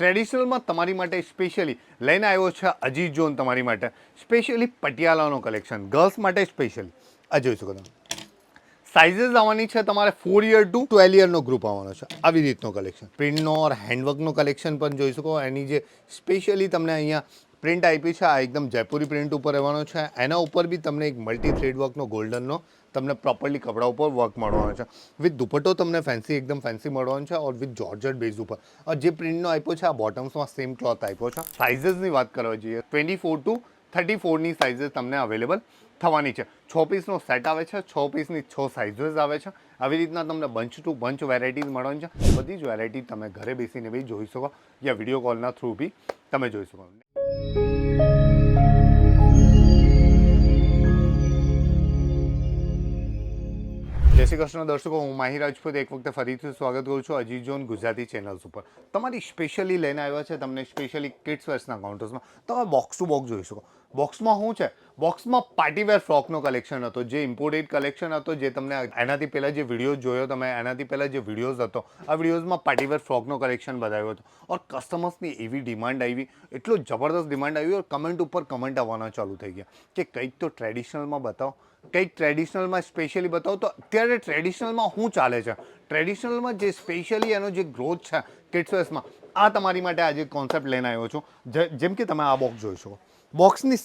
ટ્રેડિશનલમાં તમારી માટે સ્પેશિયલી લઈને આવ્યો છે અજીત જોન તમારી માટે. સ્પેશિયલી પટિયાલાનો કલેક્શન. ગર્લ્સ માટે સ્પેશિયલી. આ જોઈ શકો તમે. સાઇઝીસ આવવાની છે તમારે ફોર યર ટુ ટ્વેલ્વ યરનો ગ્રુપ આવવાનો છે. આવી રીતનો કલેક્શન. પ્રિન્ટનો ઓર હેન્ડવર્કનો કલેક્શન પણ જોઈ શકો. એની જે સ્પેશિયલી તમને અહીંયા પ્રિન્ટ આપી છે, આ એકદમ જયપુરી પ્રિન્ટ ઉપર રહેવાનો છે. એના ઉપર બી તમને એક મલ્ટી થ્રેડ વર્કનો ગોલ્ડનનો તમને પ્રોપરલી કપડા ઉપર વર્ક મળવાનો છે. વિથ દુપટ્ટો તમને ફેન્સી એકદમ ફેન્સી મળવાનો છે ઓર વિથ જોર્જટ બેઝ ઉપર. જે પ્રિન્ટનો આપ્યો છે, આ બોટમ્સમાં સેમ ક્લોથ આપ્યો છે. સાઇઝની વાત કરવા જઈએ ટ્વેન્ટી ફોર ટુ થર્ટી ફોરની સાઇઝીસ તમને અવેલેબલ થવાની છે. છ પીસનો સેટ આવે છે, છ પીસની છ સાઇઝીસ આવે છે. આવી રીતના તમને બંચ ટુ બંચ વેરાયટીઝ મળવાની છે. બધી જ વેરાયટી તમે ઘરે બેસીને બી જોઈ શકો. યા વીડિયો કોલના થ્રુ બી તમે જોઈ શકો. શ્રી કૃષ્ણ દર્શકો, હું માહી રાજપૂત એક વખતે ફરીથી સ્વાગત કરું છું અજી જોન ગુજરાતી ચેનલ્સ ઉપર. તમારી સ્પેશિયલી લઈને આવ્યા છે, તમને સ્પેશિયલી કિડ્સ વેર્સના કાઉન્ટર્સમાં તમે બોક્સ ટુ બોક્સ જોઈ શકો. બોક્સમાં શું છે? બોક્સમાં પાર્ટીવેર ફ્રોકનો કલેક્શન હતો, જે ઇમ્પોર્ટેડ કલેક્શન હતો, જે તમને એનાથી પહેલાં જે વિડીયોઝ જોયો તમે, એનાથી પહેલાં જે વિડીયોઝ હતો, આ વિડીયોઝમાં પાર્ટીવેર ફ્રોકનો કલેક્શન બતાવ્યો હતો. ઓર કસ્ટમર્સની એવી ડિમાન્ડ આવી, એટલો જબરદસ્ત ડિમાન્ડ આવી, ઓર કમેન્ટ ઉપર કમેન્ટ આવવાના ચાલુ થઈ ગયા. કે કંઈક તો ટ્રેડિશનલમાં બતાવો, કંઈક ટ્રેડિશનલમાં સ્પેશિયલી બતાવો, તો અત્યારે ટ્રેડિશનલમાં શું ચાલે છે? ટ્રેડિશનલમાં જે સ્પેશિયલી એનો જે ગ્રોથ છે કિડ્સવેસમાં આ તમારી માટે આજે કોન્સેપ્ટ લઈને આવ્યો છું. જેમ કે તમે આ બોક્સ જોઈ શકો. બોક્સની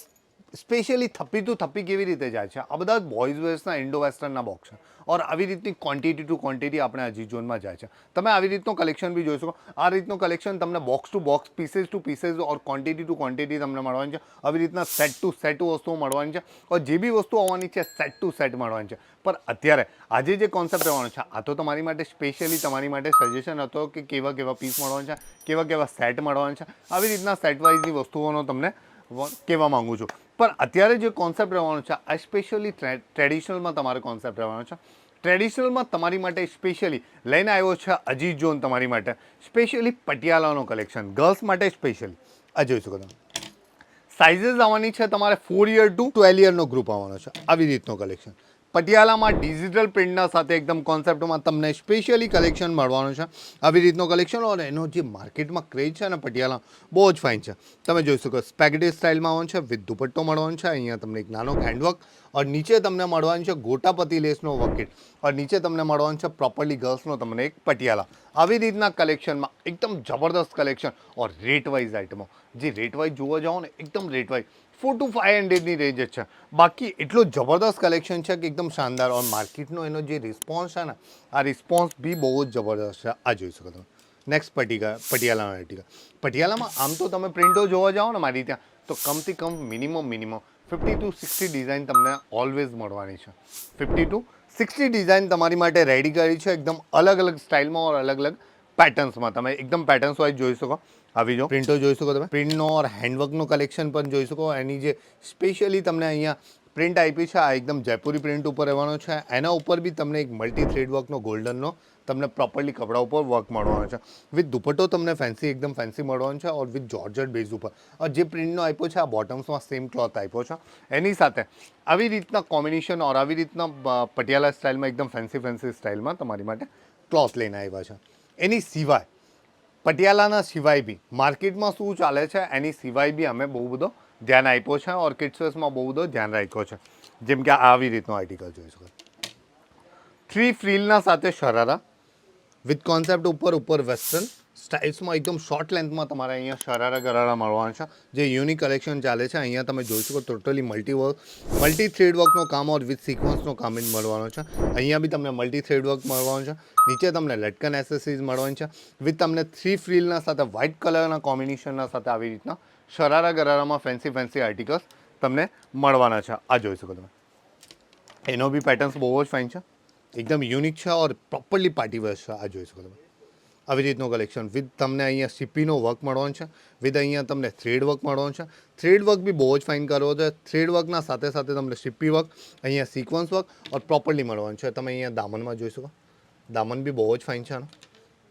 સ્પેશિયલી થપ્પી ટુ થપ્પી કેવી રીતે જાય છે? આ બધા બોયઝ વેર્સના, ઇન્ડો વેસ્ટર્નના બોક્સ છે. ઓર આવી રીતની ક્વોન્ટિટી ટુ ક્વોન્ટિટી આપણે હજી ઝોનમાં જાય છે. તમે આવી રીતનું કલેક્શન બી જોઈ શકો. આ રીતનું કલેક્શન તમને box to box pieces to pieces or quantity to quantity તમને મળવાની છે. આવી રીતના સેટ ટુ સેટ વસ્તુઓ મળવાની છે. ઓર જે બી વસ્તુ આવવાની છે સેટ ટુ સેટ મળવાની છે. પણ અત્યારે આજે જે કોન્સેપ્ટ રહેવાનો છે, આ તો તમારી માટે સ્પેશિયલી તમારી માટે સજેશન હતો કે કેવા કેવા પીસ મળવાના છે, કેવા કેવા સેટ મળવાના છે. આવી રીતના સેટ વાઇઝની વસ્તુઓનો તમને કહેવા માંગુ છું. પણ અત્યારે જે કોન્સેપ્ટ રહેવાનો છે, આ સ્પેશિયલી ટ્રેડિશનલમાં તમારે કોન્સેપ્ટ રહેવાનો છે. ટ્રેડિશનલમાં તમારી માટે સ્પેશિયલી લઈને આવ્યો છે અજીત જોન તમારી માટે. સ્પેશિયલી પટિયાલાનો કલેક્શન ગર્લ્સ માટે સ્પેશિયલી આ જોઈ શકો તમે. આવવાની છે તમારે ફોર યર ટુ ટ્વેલ્વ યરનો ગ્રુપ આવવાનો છે, આવી રીતનો કલેક્શન પટિયાલામાં ડિજિટલ પ્રિન્ટના સાથે એકદમ કોન્સેપ્ટમાં તમને સ્પેશિયલી કલેક્શન મળવાનું છે. આવી રીતનો કલેક્શન અને એનો જે માર્કેટમાં ક્રેઝ છે ને પટિયાલા, બહુ જ ફાઇન છે. તમે જોઈ શકો સ્પેગેટી સ્ટાઇલમાં આવવાનું છે, વિથ દુપટ્ટો મળવાનું છે, અહીંયા તમને એક નાનો હેન્ડવર્ક અને નીચે તમને મળવાનું છે ગોટાપતિ લેસનો વકીટ અને નીચે તમને મળવાનું છે પ્રોપરલી ગર્લ્સનો તમને એક પટિયાલા. આવી રીતના કલેક્શનમાં એકદમ જબરદસ્ત કલેક્શન ઓર રેટ વાઇઝ આઇટમો જે રેટ વાઇઝ જોવા જાઓ ને, એકદમ rate wise four to five હંડ્રેડની range જ છે. બાકી એટલો જબરદસ્ત કલેક્શન છે કે એકદમ શાનદાર. ઓર માર્કેટનો એનો જે રિસ્પોન્સ છે ને, આ રિસ્પોન્સ બી બહુ જ જબરદસ્ત છે. આ જોઈ શકો તમે. નેક્સ્ટ પટિકા પટિયાલાના આર્ટિકલ પટિયાલામાં આમ તો તમે પ્રિન્ટો જોવા જાઓ ને મારી ત્યાં, તો કમથી કમ minimum minimum fifty to sixty design તમને ઓલવેઝ મળવાની છે. ફિફ્ટી ટુ સિક્સટી ડિઝાઇન તમારી માટે રેડી કરી છે. એકદમ અલગ અલગ સ્ટાઇલમાં ઓર અલગ અલગ પેટર્ન્સમાં તમે એકદમ પેટર્ન્સ વાઇઝ જોઈ શકો. આવી જો પ્રિન્ટો જોઈ શકો તમે. પ્રિન્ટનો ઓર હેન્ડવર્કનું કલેક્શન પણ જોઈ શકો. એની જે સ્પેશિયલી તમને અહીંયા પ્રિન્ટ આપી છે આ એકદમ જયપુરી પ્રિન્ટ ઉપર રહેવાનો છે. એના ઉપર બી તમને એક મલ્ટી થ્રેડ વર્કનો ગોલ્ડનનો તમને પ્રોપરલી કપડા ઉપર વર્ક મળવાનો છે. વિથ દુપટ્ટો તમને ફેન્સી એકદમ ફેન્સી મળવાનો છે ઓર વિથ જોર્જટ બેઝ ઉપર. ઓર જે પ્રિન્ટનો આપ્યો છે આ બોટમ્સમાં સેમ ક્લોથ આપ્યો છે. એની સાથે આવી રીતના કોમ્બિનેશન ઓર આવી રીતના પટિયાલા સ્ટાઇલમાં એકદમ ફેન્સી ફેન્સી સ્ટાઇલમાં તમારી માટે ક્લોથ લઈને આવ્યા છે. એની સિવાય પટિયાલાના સિવાય બી માર્કેટમાં શું ચાલે છે? એની સિવાય બી અમે બહુ બધો ધ્યાન આપ્યો છે ઓર કિડ્સવેસમાં બહુ બધો ધ્યાન રાખ્યો છે. જેમ કે આવી રીતનો આર્ટિકલ જોઈ શકો. થ્રી ફ્રીલના સાથે શરારા વિથ કોન્સેપ્ટ ઉપર ઉપર વેસ્ટર્ન સ્ટાઇલ્સમાં એકદમ શોર્ટ લેન્થમાં તમારે અહીંયા શરારા ગરારા મળવાના છે. જે યુનિક કલેક્શન ચાલે છે, અહીંયા તમે જોઈ શકો totally multi work multi thread વર્કનો કામ ઓર વિથ સિક્વન્સનો કામ જ મળવાનો છે. અહીંયા બી તમને મલ્ટી થ્રેડ વર્ક મળવાનું છે. નીચે તમને લટકન એસેસરીઝ મળવાની છે. વિથ તમને થ્રી ફ્રીલના સાથે વ્હાઇટ કલરના કોમ્બિનેશનના સાથે આવી રીતના શરારા ગરારામાં ફેન્સી ફેન્સી આર્ટિકલ્સ તમને મળવાના છે. આ જોઈ શકો તમે. એનો બી પેટર્ન્સ બહુ જ ફાઇન છે. એકદમ યુનિક છે ઓર પ્રોપરલી પાર્ટી વેર છે. આ જોઈ શકો તમે. આવી રીતનું કલેક્શન વિથ તમને અહીંયા સીપીનો વર્ક મળવાનો છે. વિથ અહીંયા તમને થ્રેડ વર્ક મળવાનું છે. થ્રેડ વર્ક બી બહુ જ ફાઇન કરવો છે. થ્રેડ વર્કના સાથે સાથે તમને સીપી વર્ક અહીંયા સિક્વન્સ વર્ક ઓર પ્રોપરલી મળવાનું છે. તમે અહીંયા દામનમાં જોઈ શકો. દામન બી બહુ જ ફાઇન છે. આનો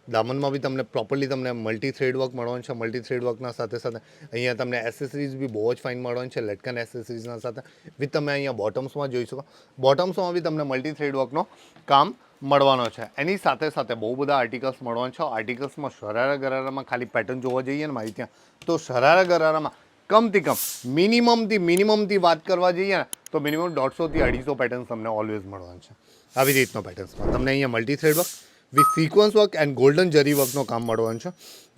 દામનમાં બી તમને પ્રોપરલી તમને મલ્ટી થ્રેડ વર્ક મળવાનું છે. મલ્ટી થ્રેડ વર્કના સાથે સાથે અહીંયા તમને એસેસરીઝ બી બહુ જ ફાઇન મળવાની છે. લટકન એસેસરીઝના સાથે. વિથ તમે અહીંયા બોટમ્સમાં જોઈ શકો. બોટમ્સમાં બી તમને મલ્ટી થ્રેડ વર્કનો કામ મળવાનો છે. એની સાથે સાથે બહુ બધા આર્ટિકલ્સ મળવાના છે. આર્ટિકલ્સમાં શરારા ગરારામાં ખાલી પેટર્ન જોવા જઈએ ને મારી ત્યાં, તો શરારા ગરારામાં કમથી કમ મિનિમમથી મિનિમમથી વાત કરવા જઈએ ને, તો મિનિમમ દોઢસોથી અઢીસો પેટર્ન્સ તમને ઓલવેઝ મળવાના છે. આવી રીતનો પેટર્ન્સમાં તમને અહીંયા multi thread work with sequence work and golden zari વર્કનો કામ મળવાનું છે.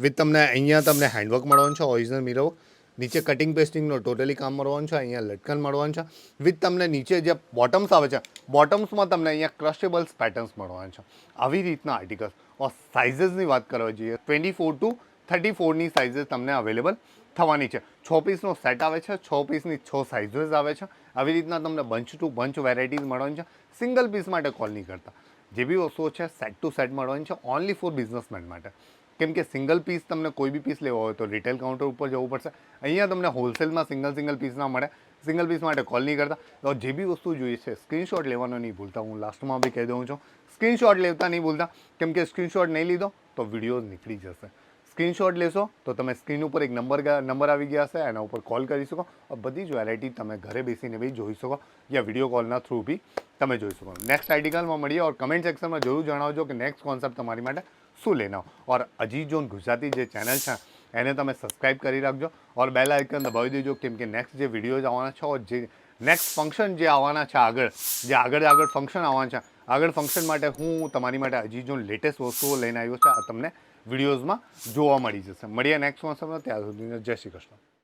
વિથ તમને અહીંયા તમને હેન્ડવર્ક મળવાનું છે ઓરિજિનલ મિરર વર્ક નીચે કટિંગ પેસ્ટિંગનો ટોટલી કામ મળવાનું છે, અહીંયા લટકન મળવાનું છે. વિથ તમને નીચે જે બોટમ્સ આવે છે બોટમ્સમાં તમને અહીંયા ક્રશેબલ્સ પેટર્ન્સ મળવાના છે. આવી રીતના આર્ટિકલ્સ ઓર સાઇઝીસની વાત કરવા જઈએ ટ્વેન્ટી ફોર ટુ થર્ટી ફોરની સાઇઝીસ તમને અવેલેબલ થવાની છે. છ પીસનો સેટ આવે છે, છ પીસની છ સાઇઝીસ આવે છે. આવી રીતના તમને બંચ ટુ બંચ વેરાયટીઝ મળવાની છે. સિંગલ પીસ માટે કોલ નહીં કરતા. જે બી વસ્તુઓ છે સેટ ટુ સેટ મળવાની છે ઓનલી ફોર બિઝનેસમેન માટે. કેમ કે સિંગલ પીસ તમને કોઈ બી પીસ લેવો હોય તો રિટેલ કાઉન્ટર ઉપર જવું પડશે. અહીંયા તમને હોલસેલમાં સિંગલ સિંગલ પીસ ના મળે. સિંગલ પીસ માટે કોલ નહીં કરતા. તો જે બી વસ્તુ જોઈએ છે સ્ક્રીનશોટ લેવાનો નહીં ભૂલતા. હું લાસ્ટમાં બી કહી દઉં છું. સ્ક્રીનશોટ લેતા નહીં ભૂલતા. કેમ કે સ્ક્રીનશોટ નહીં લીધો, તો વીડિયો નીકળી જશે. સ્ક્રીનશોટ લેશો, તો તમે સ્ક્રીન ઉપર એક નંબર નંબર આવી ગયા હશે, એના ઉપર કોલ કરી શકો. આ બધી જ વેરાયટી તમે ઘરે બેસીને બી જોઈ શકો યા વીડિયો કોલના થ્રુ બી તમે જોઈ શકો. નેક્સ્ટ આર્ટિકલમાં મળીએ ઓર કમેન્ટ સેક્શનમાં જરૂર જણાવજો કે નેક્સ્ટ કોન્સેપ્ટ તમારી માટે શું લેના ઓર અજી જોન ગુજરાતી જે ચેનલ છે, એને તમે સબસ્ક્રાઈબ કરી રાખજો. ઓર બેલ આઇકન દબાવી દેજો, કેમ કે નેક્સ્ટ જે વિડીયોઝ આવવાના છે, ઓર જે નેક્સ્ટ ફંક્શન જે આવવાના છે આગળ, જે આગળ આગળ ફંક્શન આવવાના છે, આગળ ફંક્શન માટે હું તમારી માટે હજી જોન લેટેસ્ટ વસ્તુઓ લઈને આવ્યો છે. આ તમને વિડીયોઝમાં જોવા મળી જશે. મળીએ નેક્સ્ટ કોન્સેપ્ટમાં ત્યાં સુધી જય શ્રી કૃષ્ણ.